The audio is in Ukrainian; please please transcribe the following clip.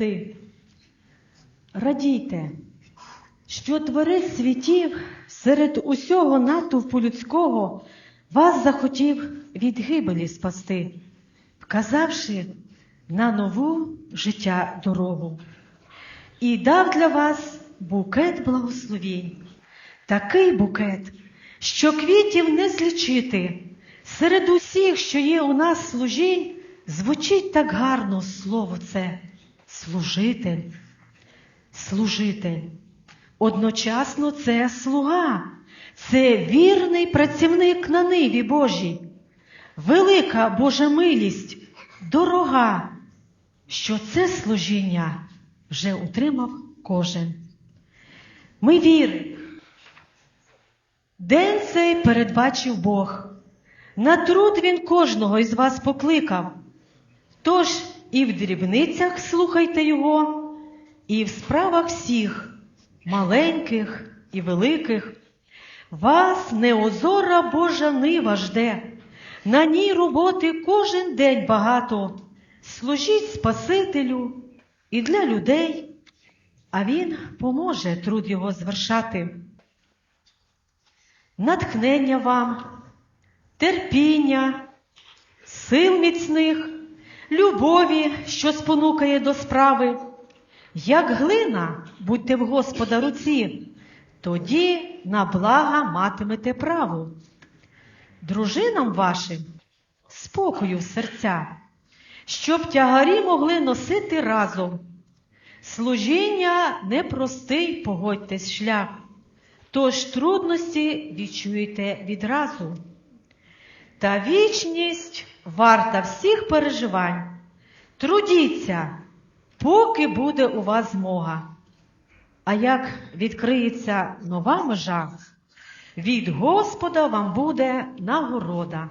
спасти. Радійте, що Творець світів серед усього натовпу людського вас захотів від гибелі спасти, вказавши на нову життя дорогу. І дав для вас букет благословінь, такий букет, що квітів не злічити. Серед усіх, що є у нас служінь, звучить так гарно слово це служитель, служитель. Одночасно це слуга, це вірний працівник на ниві Божій, велика Божа милість, дорога, що це служіння вже утримав кожен. Ми віримо. День цей передбачив Бог. На труд він кожного із вас покликав. Тож і в дрібницях слухайте його, і в справах всіх, маленьких і великих. Вас неозора Божа нива жде, на ній роботи кожен день багато. Служіть Спасителю і для людей, а Він поможе труд його звершати. Натхнення вам, терпіння, сил міцних, любові, що спонукає до справи. Як глина, будьте в Господа руці, тоді на блага матимете право. Дружинам вашим спокою в серця, щоб тягарі могли носити разом. Служіння непростий, погодьтесь шлях, тож трудності відчуєте відразу. Та вічність варта всіх переживань. Трудіться, поки буде у вас змога. А як відкриється нова межа, від Господа вам буде нагорода.